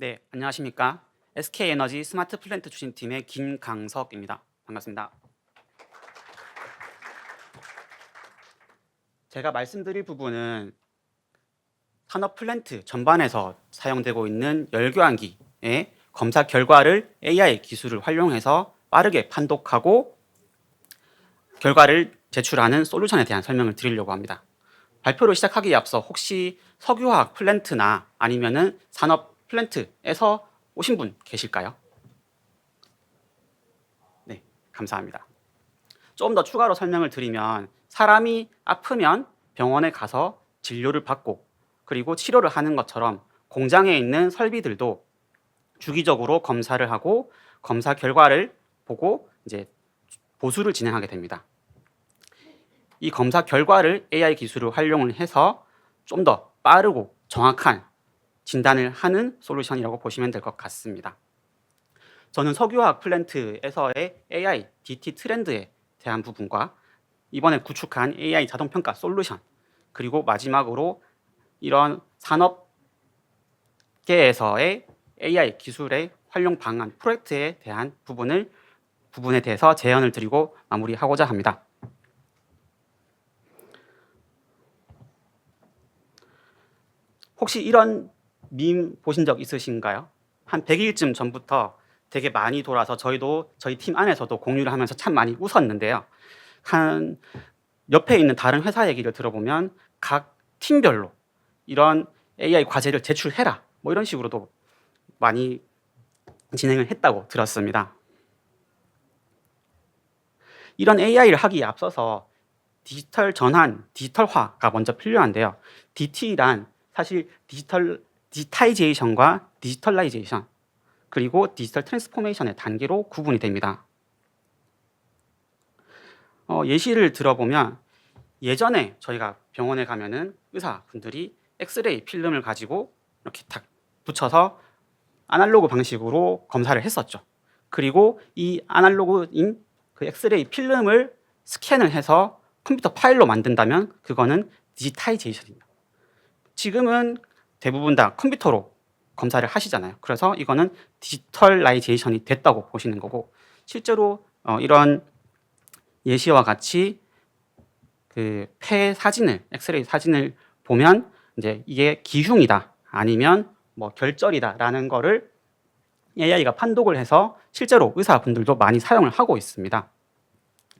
네, 안녕하십니까. SK에너지 스마트 플랜트 추진팀의 김강석입니다. 반갑습니다. 제가 말씀드릴 부분은 산업 플랜트 전반에서 사용되고 있는 열교환기의 검사 결과를 AI 기술을 활용해서 빠르게 판독하고 결과를 제출하는 솔루션에 대한 설명을 드리려고 합니다. 발표를 시작하기에 앞서 혹시 석유화학 플랜트나 아니면은 산업 플랜트에서 오신 분 계실까요? 네, 감사합니다. 좀더 추가로 설명을 드리면 사람이 아프면 병원에 가서 진료를 받고 그리고 치료를 하는 것처럼 공장에 있는 설비들도 주기적으로 검사를 하고 검사 결과를 보고 이제 보수를 진행하게 됩니다. 이 검사 결과를 AI 기술을 활용을 해서 좀 더 빠르고 정확한 진단을 하는 솔루션이라고 보시면 될 것 같습니다. 저는 석유화학 플랜트에서의 AI DT 트렌드에 대한 부분과 이번에 구축한 AI 자동 평가 솔루션 그리고 마지막으로 이런 산업계에서의 AI 기술의 활용 방안 프로젝트에 대한 부분을 부분에 대해서 제언을 드리고 마무리하고자 합니다. 혹시 이런 밈 보신 적 있으신가요? 한 100일쯤 전부터 되게 많이 돌아서 저희도 저희 팀 안에서도 공유를 하면서 참 많이 웃었는데요. 한 옆에 있는 다른 회사 얘기를 들어보면 각 팀별로 이런 AI 과제를 제출해라 뭐 이런 식으로도 많이 진행을 했다고 들었습니다. 이런 AI를 하기에 앞서서 디지털 전환, 디지털화가 먼저 필요한데요. DT란 사실 디지털 디지타이제이션과 디지털라이제이션 그리고 디지털 트랜스포메이션의 단계로 구분이 됩니다. 어, 예시를 들어보면 예전에 저희가 병원에 가면은 의사분들이 엑스레이 필름을 가지고 이렇게 탁 붙여서 아날로그 방식으로 검사를 했었죠. 그리고 이 아날로그인 그 엑스레이 필름을 스캔을 해서 컴퓨터 파일로 만든다면 그거는 디지타이제이션입니다. 지금은 대부분 다 컴퓨터로 검사를 하시잖아요. 그래서 이거는 디지털라이제이션이 됐다고 보시는 거고 실제로 어, 이런 예시와 같이 그 폐 사진을 엑스레이 사진을 보면 이제 이게 기흉이다 아니면 뭐 결절이다라는 거를 AI가 판독을 해서 실제로 의사분들도 많이 사용을 하고 있습니다.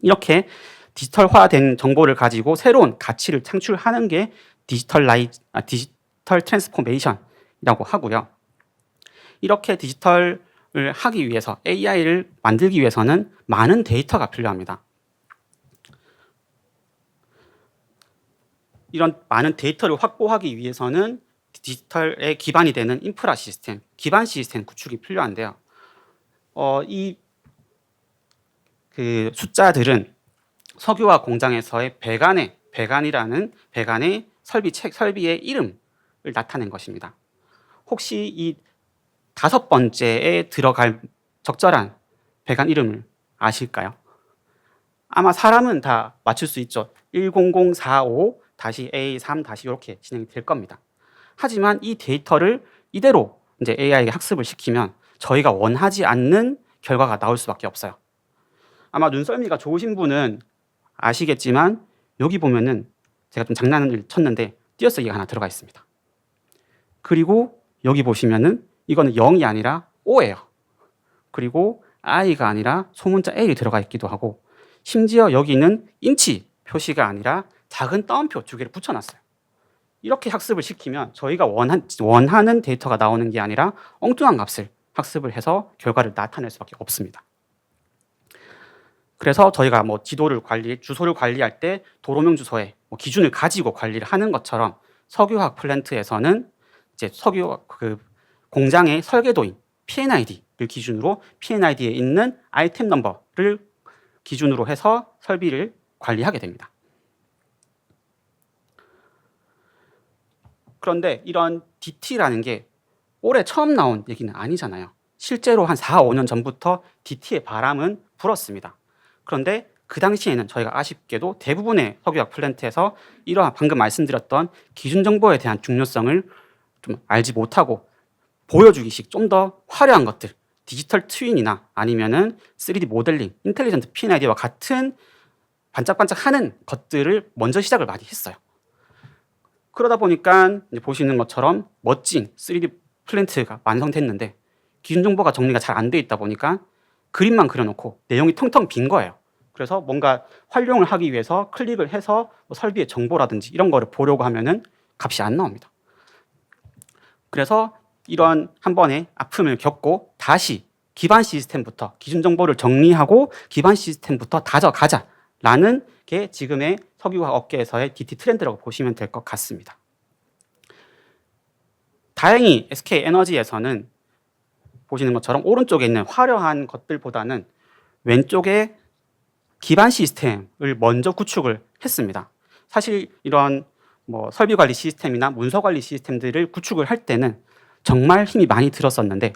이렇게 디지털화된 정보를 가지고 새로운 가치를 창출하는 게 디지털라이 아, 디지 털 트랜스포메이션이라고 하고요. 이렇게 디지털을 하기 위해서 AI를 만들기 위해서는 많은 데이터가 필요합니다. 이런 많은 데이터를 확보하기 위해서는 디지털에 기반이 되는 인프라 시스템, 기반 시스템 구축이 필요한데요. 어, 이 그 숫자들은 석유화 공장에서의 배관의 배관이라는 배관의 설비 책 설비의 이름을 나타낸 것입니다. 혹시 이 다섯 번째에 들어갈 적절한 배관 이름을 아실까요? 아마 사람은 다 맞출 수 있죠. 10045 A3 이렇게 진행이 될 겁니다. 하지만 이 데이터를 이대로 이제 AI에게 학습을 시키면 저희가 원하지 않는 결과가 나올 수밖에 없어요. 아마 눈썰미가 좋으신 분은 아시겠지만 여기 보면은 제가 좀 장난을 쳤는데 띄어쓰기가 하나 들어가 있습니다. 그리고 여기 보시면은 이거는 0이 아니라 O예요. 그리고 I가 아니라 소문자 L이 들어가 있기도 하고 심지어 여기는 인치 표시가 아니라 작은 따옴표 두 개를 붙여놨어요. 이렇게 학습을 시키면 저희가 원한, 원하는 데이터가 나오는 게 아니라 엉뚱한 값을 학습을 해서 결과를 나타낼 수밖에 없습니다. 그래서 저희가 뭐 지도를 관리, 주소를 관리할 때 도로명 주소에 뭐 기준을 가지고 관리를 하는 것처럼 석유화학 플랜트에서는 이제 석유 그 공장의 설계도인 P&ID를 기준으로 P&ID에 있는 아이템 넘버를 기준으로 해서 설비를 관리하게 됩니다. 그런데 이런 DT라는 게 올해 처음 나온 얘기는 아니잖아요. 실제로 한 4, 5년 전부터 DT의 바람은 불었습니다. 그런데 그 당시에는 저희가 아쉽게도 대부분의 석유화학 플랜트에서 이러한 방금 말씀드렸던 기준 정보에 대한 중요성을 좀 알지 못하고 보여주기식 좀 더 화려한 것들 디지털 트윈이나 아니면은 3D 모델링, 인텔리전트 P&ID와 같은 반짝반짝하는 것들을 먼저 시작을 많이 했어요. 그러다 보니까 보시는 것처럼 멋진 3D 플랜트가 완성됐는데 기준 정보가 정리가 잘 안 돼 있다 보니까 그림만 그려놓고 내용이 텅텅 빈 거예요. 그래서 뭔가 활용을 하기 위해서 클릭을 해서 뭐 설비의 정보라든지 이런 거를 보려고 하면은 값이 안 나옵니다. 그래서 이런 한 번의 아픔을 겪고 다시 기반 시스템부터 기준 정보를 정리하고 기반 시스템부터 다져가자라는 게 지금의 석유화 업계에서의 DT 트렌드라고 보시면 될 것 같습니다. 다행히 SK 에너지에서는 보시는 것처럼 오른쪽에 있는 화려한 것들보다는 왼쪽에 기반 시스템을 먼저 구축을 했습니다. 사실 이런 뭐 설비 관리 시스템이나 문서 관리 시스템들을 구축을 할 때는 정말 힘이 많이 들었었는데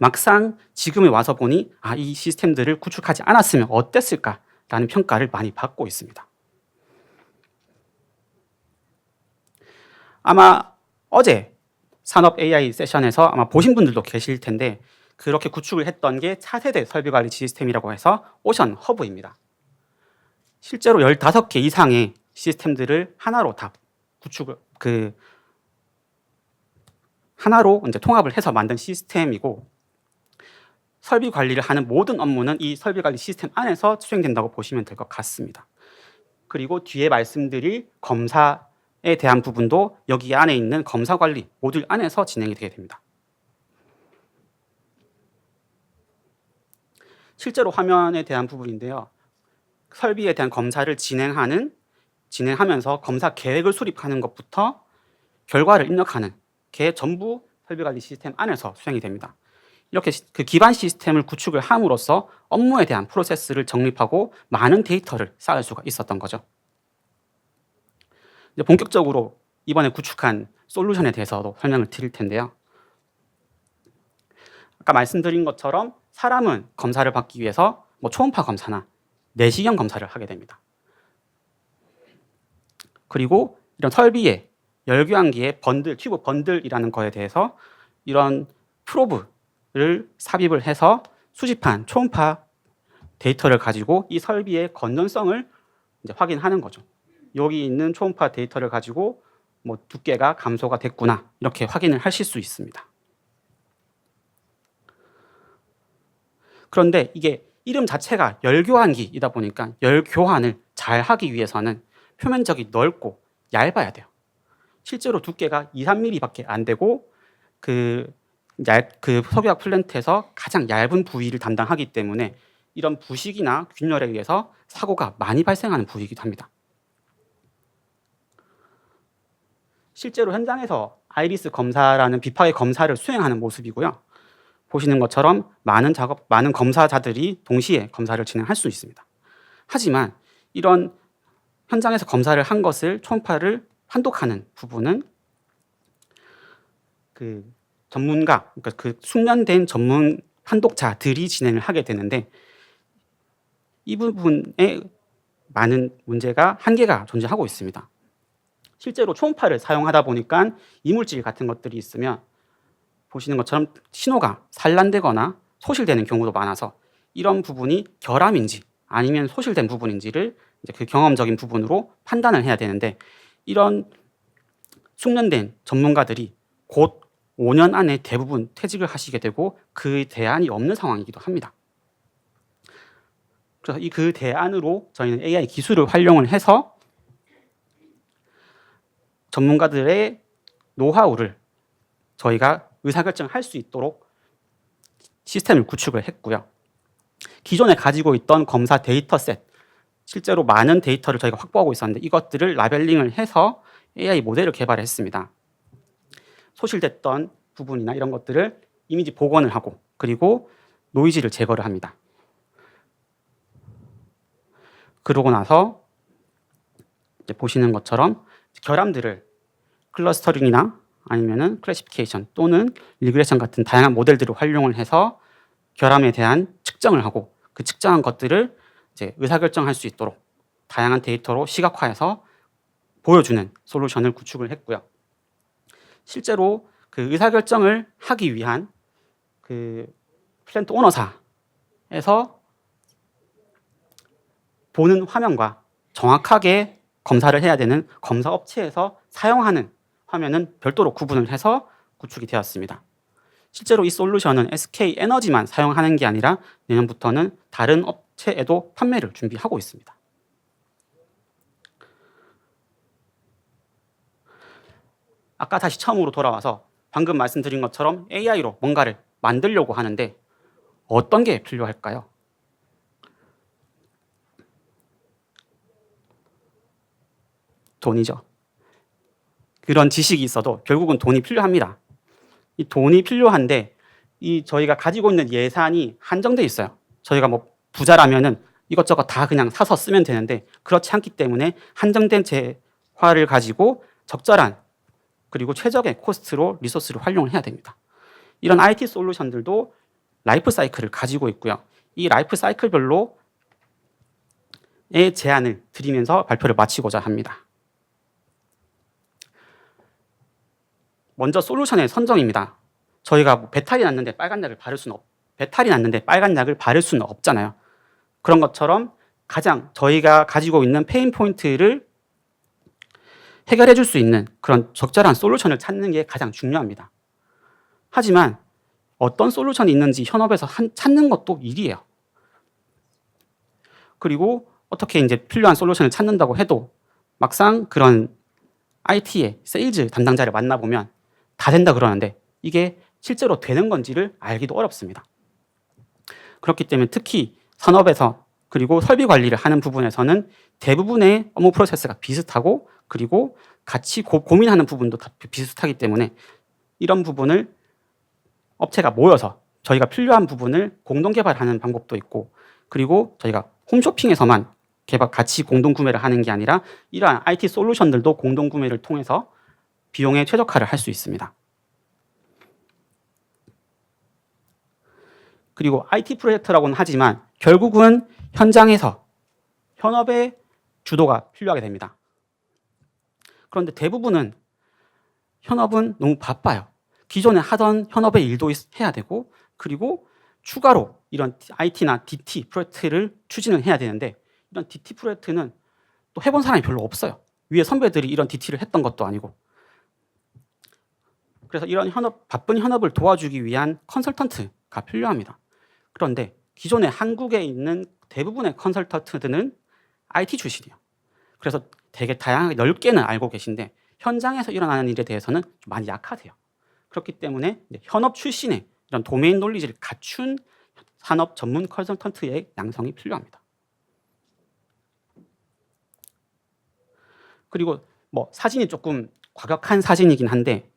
막상 지금에 와서 보니 아, 이 시스템들을 구축하지 않았으면 어땠을까라는 평가를 많이 받고 있습니다. 아마 어제 산업 AI 세션에서 아마 보신 분들도 계실 텐데 그렇게 구축을 했던 게 차세대 설비 관리 시스템이라고 해서 오션 허브입니다. 실제로 15개 이상의 시스템들을 하나로 다 구축을 그 하나로 이제 통합을 해서 만든 시스템이고 설비 관리를 하는 모든 업무는 이 설비 관리 시스템 안에서 수행된다고 보시면 될 것 같습니다. 그리고 뒤에 말씀드릴 검사에 대한 부분도 여기 안에 있는 검사 관리 모듈 안에서 진행이 되게 됩니다. 실제로 화면에 대한 부분인데요. 설비에 대한 검사를 진행하는 진행하면서 검사 계획을 수립하는 것부터 결과를 입력하는 게 전부 설비 관리 시스템 안에서 수행이 됩니다. 이렇게 그 기반 시스템을 구축을 함으로써 업무에 대한 프로세스를 정립하고 많은 데이터를 쌓을 수가 있었던 거죠. 이제 본격적으로 이번에 구축한 솔루션에 대해서도 설명을 드릴 텐데요. 아까 말씀드린 것처럼 사람은 검사를 받기 위해서 뭐 초음파 검사나 내시경 검사를 하게 됩니다. 그리고 이런 설비에 열교환기의 번들, 튜브 번들이라는 거에 대해서 이런 프로브를 삽입을 해서 수집한 초음파 데이터를 가지고 이 설비의 건전성을 이제 확인하는 거죠. 여기 있는 초음파 데이터를 가지고 뭐 두께가 감소가 됐구나 이렇게 확인을 하실 수 있습니다. 그런데 이게 이름 자체가 열교환기이다 보니까 열교환을 잘 하기 위해서는 표면적이 넓고 얇아야 돼요. 실제로 두께가 2, 3mm밖에 안 되고 그, 얇, 그 석유학 플랜트에서 가장 얇은 부위를 담당하기 때문에 이런 부식이나 균열에 의해서 사고가 많이 발생하는 부위이기도 합니다. 실제로 현장에서 아이리스 검사라는 비파의 검사를 수행하는 모습이고요. 보시는 것처럼 많은 작업, 많은 검사자들이 동시에 검사를 진행할 수 있습니다. 하지만 이런 현장에서 검사를 한 것을 초음파를 판독하는 부분은 그 전문가, 그러니까 그 숙련된 전문 판독자들이 진행을 하게 되는데 이 부분에 많은 문제가 한계가 존재하고 있습니다. 실제로 초음파를 사용하다 보니까 이물질 같은 것들이 있으면 보시는 것처럼 신호가 산란되거나 소실되는 경우도 많아서 이런 부분이 결함인지 아니면 소실된 부분인지를 이제 그 경험적인 부분으로 판단을 해야 되는데 이런 숙련된 전문가들이 곧 5년 안에 대부분 퇴직을 하시게 되고 그 대안이 없는 상황이기도 합니다. 그래서 이 그 대안으로 저희는 AI 기술을 활용을 해서 전문가들의 노하우를 저희가 의사결정을 할수 있도록 시스템을 구축을 했고요. 기존에 가지고 있던 검사 데이터셋, 실제로 많은 데이터를 저희가 확보하고 있었는데 이것들을 라벨링을 해서 AI 모델을 개발했습니다. 소실됐던 부분이나 이런 것들을 이미지 복원을 하고 그리고 노이즈를 제거를 합니다. 그러고 나서 보시는 것처럼 결함들을 클러스터링이나 아니면은 클래시피케이션 또는 리그레션 같은 다양한 모델들을 활용을 해서 결함에 대한 측정을 하고 그 측정한 것들을 이제 의사결정할 수 있도록 다양한 데이터로 시각화해서 보여주는 솔루션을 구축을 했고요. 실제로 그 의사결정을 하기 위한 그 플랜트 오너사에서 보는 화면과 정확하게 검사를 해야 되는 검사 업체에서 사용하는 화면은 별도로 구분을 해서 구축이 되었습니다. 실제로 이 솔루션은 SK 에너지만 사용하는 게 아니라 내년부터는 다른 업 체에도 판매를 준비하고 있습니다. 아까 다시 처음으로 돌아와서 방금 말씀드린 것처럼 AI로 뭔가를 만들려고 하는데 어떤 게 필요할까요? 돈이죠. 그런 지식이 있어도 결국은 돈이 필요합니다. 이 돈이 필요한데 이 저희가 가지고 있는 예산이 한정돼 있어요. 저희가 뭐 부자라면은 이것저것 다 그냥 사서 쓰면 되는데 그렇지 않기 때문에 한정된 재화를 가지고 적절한 그리고 최적의 코스트로 리소스를 활용을 해야 됩니다. 이런 IT 솔루션들도 라이프 사이클을 가지고 있고요. 이 라이프 사이클별로의 제안을 드리면서 발표를 마치고자 합니다. 먼저 솔루션의 선정입니다. 저희가 뭐 배탈이 났는데 빨간 약을 바를 수는 없, 배탈이 났는데 빨간 약을 바를 수는 없잖아요. 그런 것처럼 가장 저희가 가지고 있는 페인 포인트를 해결해 줄 수 있는 그런 적절한 솔루션을 찾는 게 가장 중요합니다. 하지만 어떤 솔루션이 있는지 현업에서 한, 찾는 것도 일이에요. 그리고 어떻게 이제 필요한 솔루션을 찾는다고 해도 막상 그런 IT의 세일즈 담당자를 만나보면 다 된다 그러는데 이게 실제로 되는 건지를 알기도 어렵습니다. 그렇기 때문에 특히 산업에서 그리고 설비 관리를 하는 부분에서는 대부분의 업무 프로세스가 비슷하고 그리고 같이 고, 고민하는 부분도 다 비슷하기 때문에 이런 부분을 업체가 모여서 저희가 필요한 부분을 공동 개발하는 방법도 있고 그리고 저희가 홈쇼핑에서만 개발 같이 공동 구매를 하는 게 아니라 이러한 IT 솔루션들도 공동 구매를 통해서 비용에 최적화를 할 수 있습니다. 그리고 IT 프로젝트라고는 하지만 결국은 현장에서 현업의 주도가 필요하게 됩니다. 그런데 대부분은 현업은 너무 바빠요. 기존에 하던 현업의 일도 해야 되고 그리고 추가로 이런 IT나 DT 프로젝트를 추진을 해야 되는데 이런 DT 프로젝트는 또 해본 사람이 별로 없어요. 위에 선배들이 이런 DT를 했던 것도 아니고 그래서 이런 현업 바쁜 현업을 도와주기 위한 컨설턴트가 필요합니다. 그런데 기존에 한국에 있는 대부분의 컨설턴트들은 IT 출신이에요. 그래서 되게 다양하게 넓게는 알고 계신데 현장에서 일어나는 일에 대해서는 좀 많이 약하세요. 그렇기 때문에 현업 출신의 이런 도메인 논리지를 갖춘 산업 전문 컨설턴트의 양성이 필요합니다. 그리고 뭐 사진이 조금 과격한 사진이긴 한데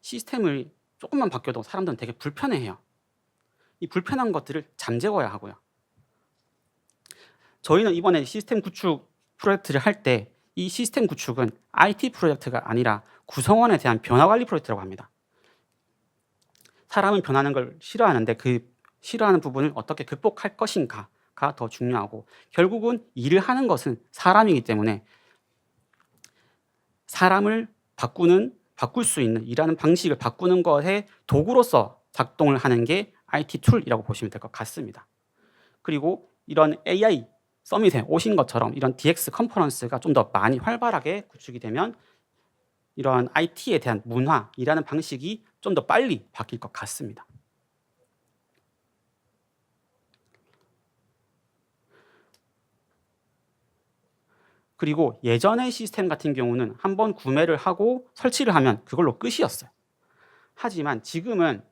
시스템을 조금만 바뀌어도 사람들은 되게 불편해해요. 이 불편한 것들을 잠재워야 하고요. 저희는 이번에 시스템 구축 프로젝트를 할 때 이 시스템 구축은 IT 프로젝트가 아니라 구성원에 대한 변화 관리 프로젝트라고 합니다. 사람은 변하는 걸 싫어하는데 그 싫어하는 부분을 어떻게 극복할 것인가가 더 중요하고 결국은 일을 하는 것은 사람이기 때문에 사람을 바꾸는 바꿀 수 있는 일하는 방식을 바꾸는 것에 도구로서 작동을 하는 게 IT 툴이라고 보시면 될 것 같습니다. 그리고 이런 AI 서밋에 오신 것처럼 이런 DX 컨퍼런스가 좀 더 많이 활발하게 구축이 되면 이러한 IT에 대한 문화, 일하는 방식이 좀 더 빨리 바뀔 것 같습니다. 그리고 예전의 시스템 같은 경우는 한번 구매를 하고 설치를 하면 그걸로 끝이었어요. 하지만 지금은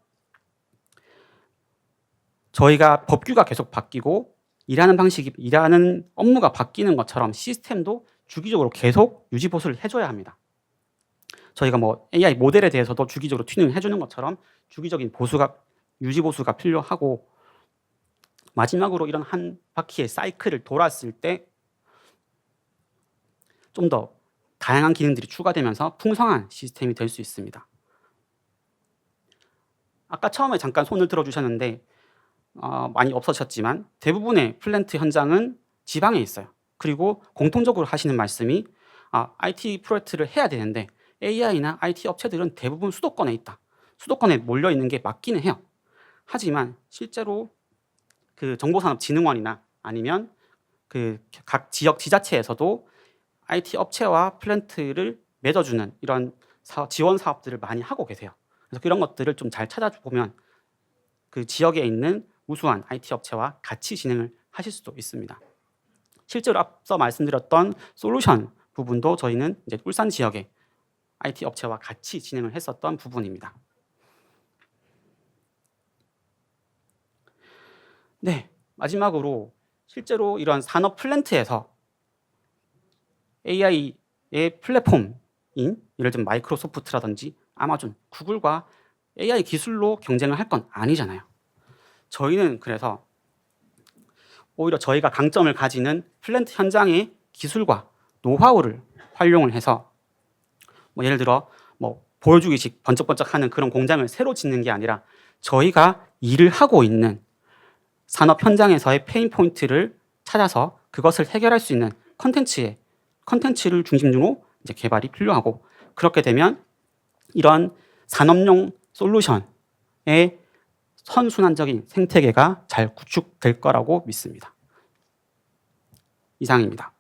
저희가 법규가 계속 바뀌고 일하는 방식이 일하는 업무가 바뀌는 것처럼 시스템도 주기적으로 계속 유지 보수를 해줘야 합니다. 저희가 뭐 AI 모델에 대해서도 주기적으로 튜닝을 해주는 것처럼 주기적인 보수가 유지 보수가 필요하고 마지막으로 이런 한 바퀴의 사이클을 돌았을 때 좀 더 다양한 기능들이 추가되면서 풍성한 시스템이 될 수 있습니다. 아까 처음에 잠깐 손을 들어주셨는데 어, 많이 없어졌지만 대부분의 플랜트 현장은 지방에 있어요. 그리고 공통적으로 하시는 말씀이 아, IT 프로젝트를 해야 되는데 AI나 IT 업체들은 대부분 수도권에 있다. 수도권에 몰려 있는 게 맞기는 해요. 하지만 실제로 그 정보산업진흥원이나 아니면 그 각 지역 지자체에서도 IT 업체와 플랜트를 맺어주는 이런 사업, 지원 사업들을 많이 하고 계세요. 그래서 그런 것들을 좀 잘 찾아보면 그 지역에 있는 우수한 IT 업체와 같이 진행을 하실 수도 있습니다. 실제로 앞서 말씀드렸던 솔루션 부분도 저희는 이제 울산 지역의 IT 업체와 같이 진행을 했었던 부분입니다. 네, 마지막으로 실제로 이런 산업 플랜트에서 AI의 플랫폼인 예를 들면 마이크로소프트라든지 아마존, 구글과 AI 기술로 경쟁을 할 건 아니잖아요. 저희는 그래서 오히려 저희가 강점을 가지는 플랜트 현장의 기술과 노하우를 활용을 해서 뭐 예를 들어 뭐 보여주기식 번쩍번쩍하는 그런 공장을 새로 짓는 게 아니라 저희가 일을 하고 있는 산업 현장에서의 페인 포인트를 찾아서 그것을 해결할 수 있는 컨텐츠에 컨텐츠를 중심으로 이제 개발이 필요하고 그렇게 되면 이런 산업용 솔루션의 선순환적인 생태계가 잘 구축될 거라고 믿습니다. 이상입니다.